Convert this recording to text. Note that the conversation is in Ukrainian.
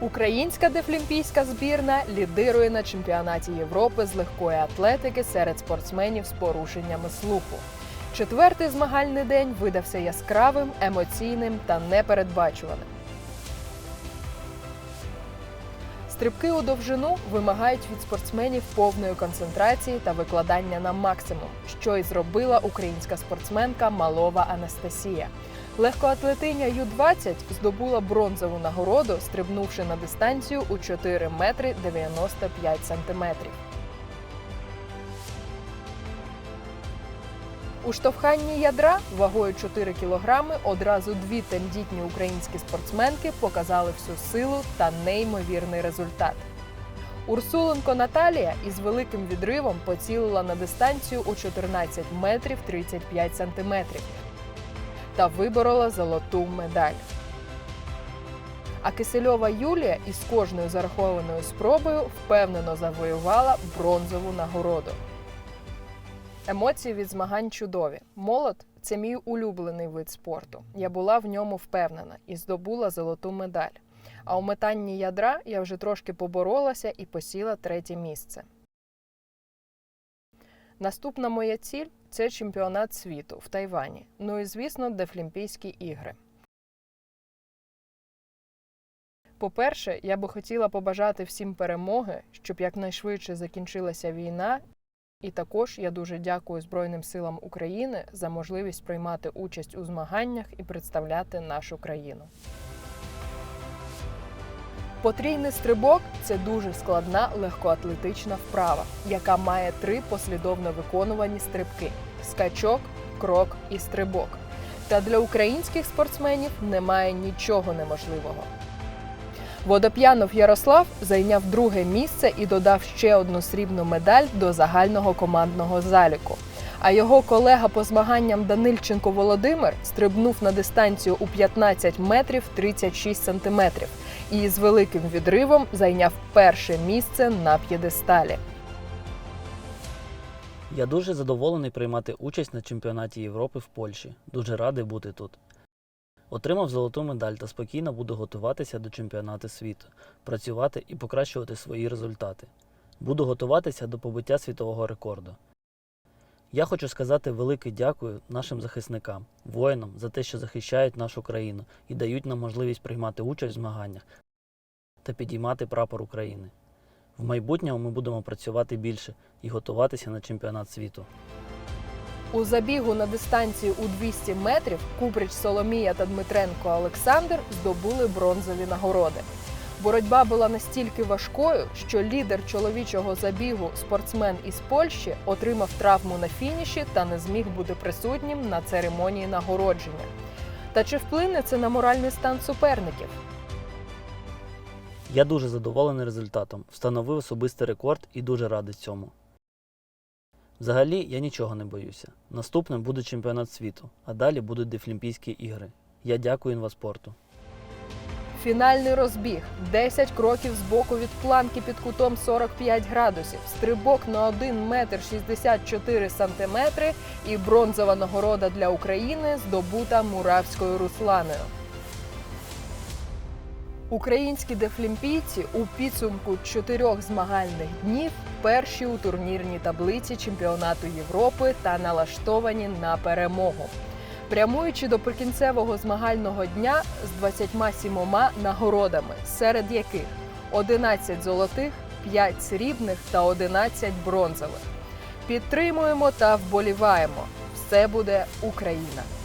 Українська дефлімпійська збірна лідирує на чемпіонаті Європи з легкої атлетики серед спортсменів з порушеннями слуху. Четвертий змагальний день видався яскравим, емоційним та непередбачуваним. Стрибки у довжину вимагають від спортсменів повної концентрації та викладання на максимум, що й зробила українська спортсменка Малова Анастасія. Легкоатлетиня Ю-20 здобула бронзову нагороду, стрибнувши на дистанцію у 4 метри 95 сантиметрів. У штовханні ядра вагою 4 кілограми одразу дві тендітні українські спортсменки показали всю силу та неймовірний результат. Урсуленко Наталія із великим відривом поцілила на дистанцію у 14 метрів 35 сантиметрів та виборола золоту медаль. А Кисельова Юлія із кожною зарахованою спробою впевнено завоювала бронзову нагороду. Емоції від змагань чудові. Молот це мій улюблений вид спорту. Я була в ньому впевнена і здобула золоту медаль. А у метанні ядра я вже трошки поборолася і посіла третє місце. Наступна моя ціль це чемпіонат світу в Тайвані. Ну і звісно, Дефлімпійські ігри. По-перше, я би хотіла побажати всім перемоги, щоб якнайшвидше закінчилася війна і також я дуже дякую Збройним силам України за можливість приймати участь у змаганнях і представляти нашу країну. Потрійний стрибок це дуже складна легкоатлетична вправа, яка має три послідовно виконувані стрибки: скачок, крок і стрибок. Та для українських спортсменів немає нічого неможливого. Водоп'янов Ярослав зайняв друге місце і додав ще одну срібну медаль до загального командного заліку. А його колега по змаганням Данильченко Володимир стрибнув на дистанцію у 15 метрів 36 сантиметрів і з великим відривом зайняв перше місце на п'єдесталі. Я дуже задоволений приймати участь на чемпіонаті Європи в Польщі. Дуже радий бути тут. Отримав золоту медаль та спокійно буду готуватися до чемпіонату світу, працювати і покращувати свої результати. Буду готуватися до побиття світового рекорду. Я хочу сказати велике дякую нашим захисникам, воїнам за те, що захищають нашу країну і дають нам можливість приймати участь в змаганнях та підіймати прапор України. В майбутньому ми будемо працювати більше і готуватися на чемпіонат світу. У забігу на дистанцію у 200 метрів Куприч Соломія та Дмитренко Олександр здобули бронзові нагороди. Боротьба була настільки важкою, що лідер чоловічого забігу, спортсмен із Польщі, отримав травму на фініші та не зміг бути присутнім на церемонії нагородження. Та чи вплине це на моральний стан суперників? Я дуже задоволений результатом, встановив особистий рекорд і дуже радий цьому. Взагалі я нічого не боюся. Наступним буде чемпіонат світу, а далі будуть Дефлімпійські ігри. Я дякую інваспорту. Фінальний розбіг 10 кроків з боку від планки під кутом 45 градусів, стрибок на 1 метр 64 сантиметри і бронзова нагорода для України здобута Муравською Русланою. Українські дефлімпійці у підсумку чотирьох змагальних днів перші у турнірній таблиці чемпіонату Європи та налаштовані на перемогу. Прямуючи до прикінцевого змагального дня з 27 нагородами, серед яких 11 золотих, 5 срібних та 11 бронзових. Підтримуємо та вболіваємо. Все буде Україна!